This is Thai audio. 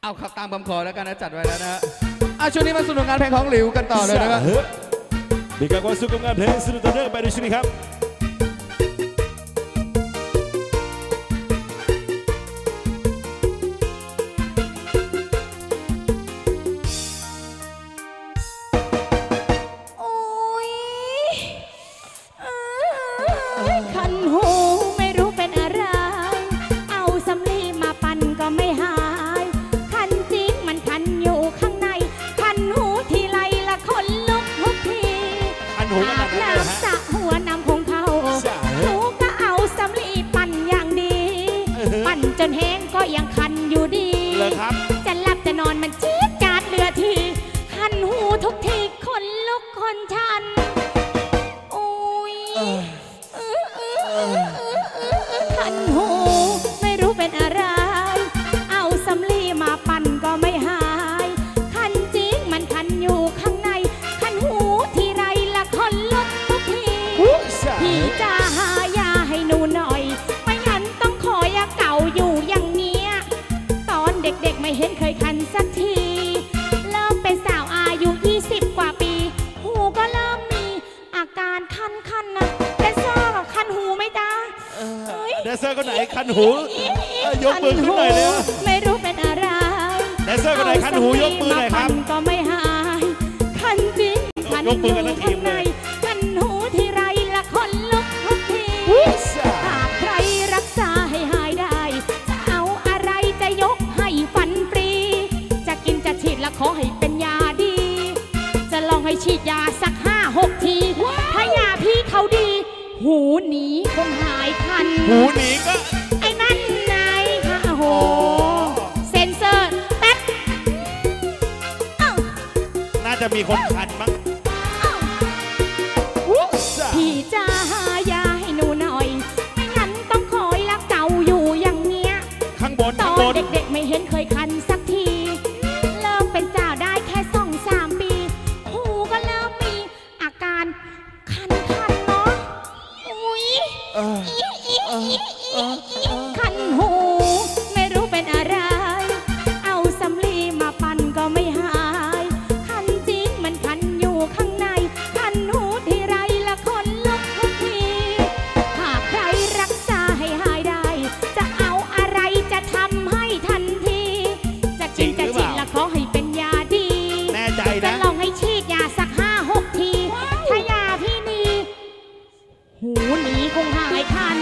เอาขับตามคำขอแล้วกันนะจัดไว้แล้วนะฮะอะช่วงนี้มาสนุกงานเพลงของหลิวกันต่อเลยนะครับมีการความสุขกับงานเพลงสนุกต่อเนื่องไปในช่วงนี้ครับโอ้ยเอ้ยคันหู จนแห้งก็ยังคันอยู่ดี เลยครับ จะหลับจะนอนมันจี๊ดจาดเหลือที คันหูทุกทีคนลุกคนชันโอ้ยเออเออเออเออเออเออคัน นเซอร์คนไหนคันหูเอ้ยยกมือขึ้นหน่อยเลยคัหูไม่รู้เป็นอะไรแดนเซอร์คนไหนคันหูยกมือหน่อยครับเาสำลีมาปั่นก็ไม่หายคันจริงคันยกมือกันทั้งทีมเลยข้างในคันหูทีไรละคนลุกทุกทีหากใครรักษาให้หายได้ จะเอาอะไรจะยกให้ฟันฟรี จะกินจะฉีดและขอให้เป็นยาดี จะลองให้ฉีดยาสักห้าหกทีถ้ายาพี่เขาดี หูหนีคงหายคัน หูหนีก็ ไอ้นั่นไงค่ะโอ้โห เซ็นเซอร์แป๊บอ้าวน่าจะมีคนคันมั้งอ้าวพี่จะหายาให้หนูหน่อย ไม่งั้นต้องคอยละเก่าอยู่อย่างเงี้ย ข้างบนตข้าองบนนเด็กๆไม่เห็นเคยคันสั อ หนีคงหายคัน